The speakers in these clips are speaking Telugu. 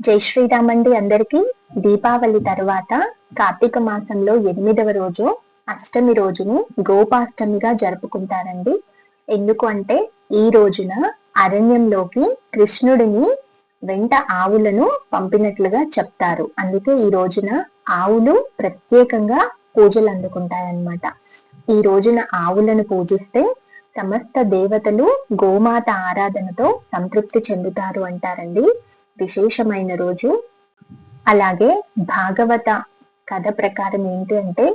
జై శ్రీరామ్ అండి అందరికీ. దీపావళి తర్వాత కార్తీక మాసంలో ఎనిమిదవ రోజు అష్టమి రోజుని గోపాష్టమిగా జరుపుకుంటారండి. ఎందుకు అంటే ఈ రోజున అరణ్యంలోకి కృష్ణుడిని వెంట ఆవులను పంపినట్లుగా చెప్తారు. అందుకే ఈ రోజున ఆవులు ప్రత్యేకంగా పూజలు అందుకుంటాయన్నమాట. ఈ రోజున ఆవులను పూజిస్తే సమస్త దేవతలు గోమాత ఆరాధనతో సంతృప్తి చెందుతారు అంటారండి. విశేషమైన రోజు. అలాగే భాగవత కథ ప్రకారం ఏంటి అంటే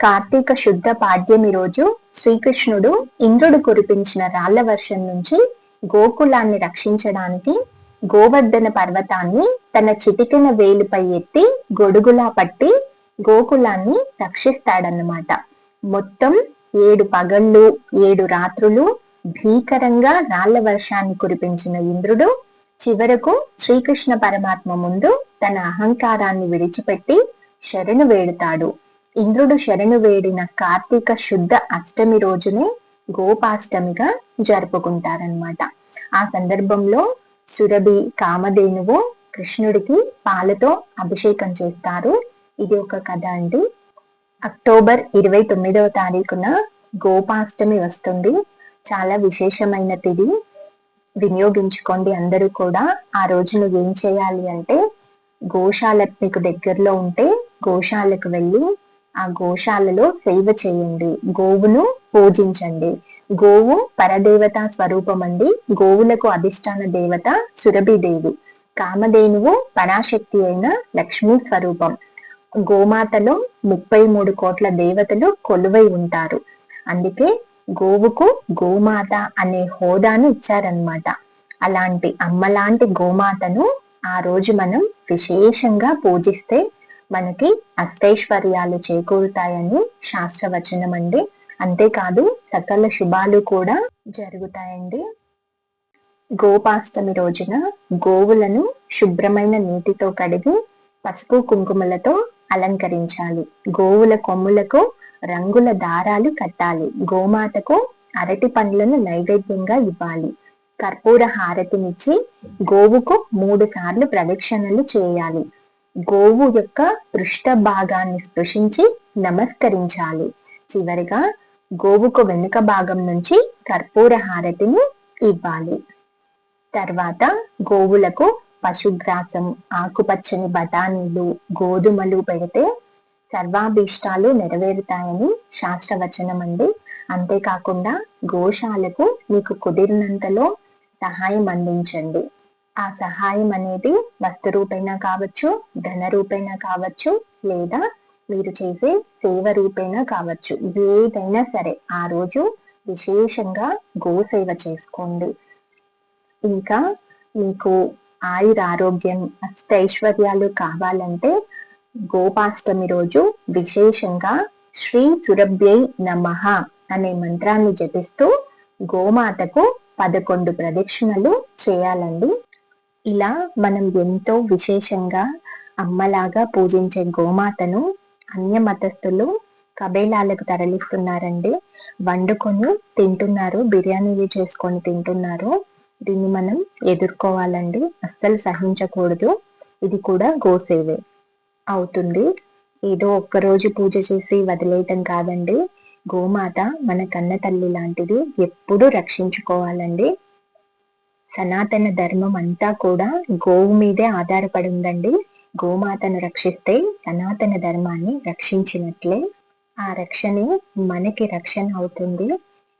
కార్తీక శుద్ధ పాడ్యమి రోజు శ్రీకృష్ణుడు ఇంద్రుడు కురిపించిన రాళ్ళ వర్షం నుంచి గోకులాన్ని రక్షించడానికి గోవర్ధన పర్వతాన్ని తన చిటికిన వేలుపై ఎత్తి గొడుగులా పట్టి గోకులాన్ని రక్షిస్తాడన్నమాట. మొత్తం ఏడు పగళ్ళు ఏడు రాత్రులు భీకరంగా రాళ్ళ వర్షాన్ని కురిపించిన ఇంద్రుడు చివరకు శ్రీకృష్ణ పరమాత్మ ముందు తన అహంకారాన్ని విడిచిపెట్టి శరణు వేడుతాడు. ఇంద్రుడు శరణు వేడిన కార్తీక శుద్ధ అష్టమి రోజునే గోపాష్టమిగా జరుపుకుంటారనమాట ఆ సందర్భంలో సురభి కామధేనువు కృష్ణుడికి పాలతో అభిషేకం చేస్తారు. ఇది ఒక కథ అండి. అక్టోబర్ ఇరవై తొమ్మిదవ తారీఖున గోపాష్టమి వస్తుంది. చాలా విశేషమైన తిది వినియోగించుకోండి అందరూ కూడా. ఆ రోజును ఏం చేయాలి అంటే గోశాల మీకు దగ్గరలో ఉంటే గోశాలకు వెళ్ళి ఆ గోశాలలో సేవ చేయండి. గోవును పూజించండి. గోవు పరదేవత స్వరూపం అండి గోవులకు అధిష్టాన దేవత సురభిదేవి. కామధేనువు పరాశక్తి అయిన లక్ష్మీ స్వరూపం. గోమాతలో ముప్పై మూడు కోట్ల దేవతలు కొలువై ఉంటారు. అందుకే గోవుకు గోమాత అనే హోదాను ఇచ్చారనమాట అలాంటి అమ్మలాంటి గోమాతను ఆ రోజు మనం విశేషంగా పూజిస్తే మనకి అష్టైశ్వర్యాలు చేకూరుతాయని శాస్త్రవచనం అండి. అంతేకాదు సకల శుభాలు కూడా జరుగుతాయండి. గోపాష్టమి రోజున గోవులను శుభ్రమైన నీటితో కడిగి పసుపు కుంకుమలతో అలంకరించాలి. గోవుల కొమ్ములకు రంగుల దారాలు కట్టాలి. గోమాతకు అరటి పండ్లను నైవేద్యంగా ఇవ్వాలి. కర్పూర హారతినిచ్చి గోవుకు మూడు సార్లు ప్రదక్షిణలు చేయాలి. గోవు యొక్క పృష్ఠ భాగాన్ని స్పృశించి నమస్కరించాలి. చివరిగా గోవుకు వెనుక భాగం నుంచి కర్పూర హారతిని ఇవ్వాలి. తర్వాత గోవులకు పశుగ్రాసం ఆకుపచ్చని బఠానీలు గోధుమలు పెడితే సర్వాభీష్టాలు నెరవేరుతాయని శాస్త్రవచనం అండి అంతేకాకుండా గోశాలకు మీకు కుదిరినంతలో సహాయం అందించండి. ఆ సహాయం అనేది వస్తు రూపైనా కావచ్చు ధన రూపైనా కావచ్చు లేదా మీరు చేసే సేవ రూపేణా కావచ్చు. ఏదైనా సరే ఆ రోజు విశేషంగా గోసేవ చేసుకోండి. ఇంకా మీకు ఆయుర ఆరోగ్యం అష్టైశ్వర్యాలు కావాలంటే గోపాష్టమి రోజు విశేషంగా శ్రీ సురభ్యై నమ అనే మంత్రాన్ని జపిస్తూ గోమాతకు పదకొండు ప్రదక్షిణలు చేయాలండి. ఇలా మనం ఎంతో విశేషంగా అమ్మలాగా పూజించే గోమాతను అన్య మతస్థులు కబేలాలకు తరలిస్తున్నారండి. వండుకొని తింటున్నారు బిర్యానీలు చేసుకొని తింటున్నారు. దీన్ని మనం ఎదుర్కోవాలండి. అస్సలు సహించకూడదు. ఇది కూడా గోసేవే. అవుతుంది. ఏదో ఒక్కరోజు పూజ చేసి వదిలేయటం కాదండి. గోమాత మన కన్న తల్లి లాంటిది ఎప్పుడు రక్షించుకోవాలండి. సనాతన ధర్మం అంతా కూడా గోవు మీదే ఆధారపడి ఉందండి. గోమాతను రక్షిస్తే సనాతన ధర్మాన్ని రక్షించినట్లే ఆ రక్షణే మనకి రక్షణ అవుతుంది.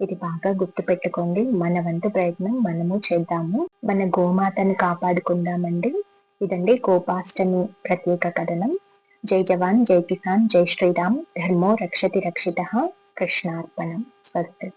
ఇది బాగా గుర్తుపెట్టుకోండి. మన వంతు ప్రయత్నం మనము చేద్దాము. మన గోమాతను కాపాడుకుందామండి. ఇదండి గోపాష్టమి ప్రత్యేక కథనం. జై జవాన్ జై కిసాన్ జై శ్రీరామ్. ధర్మో రక్షతి రక్షిత కృష్ణార్పణం. స్వస్తి.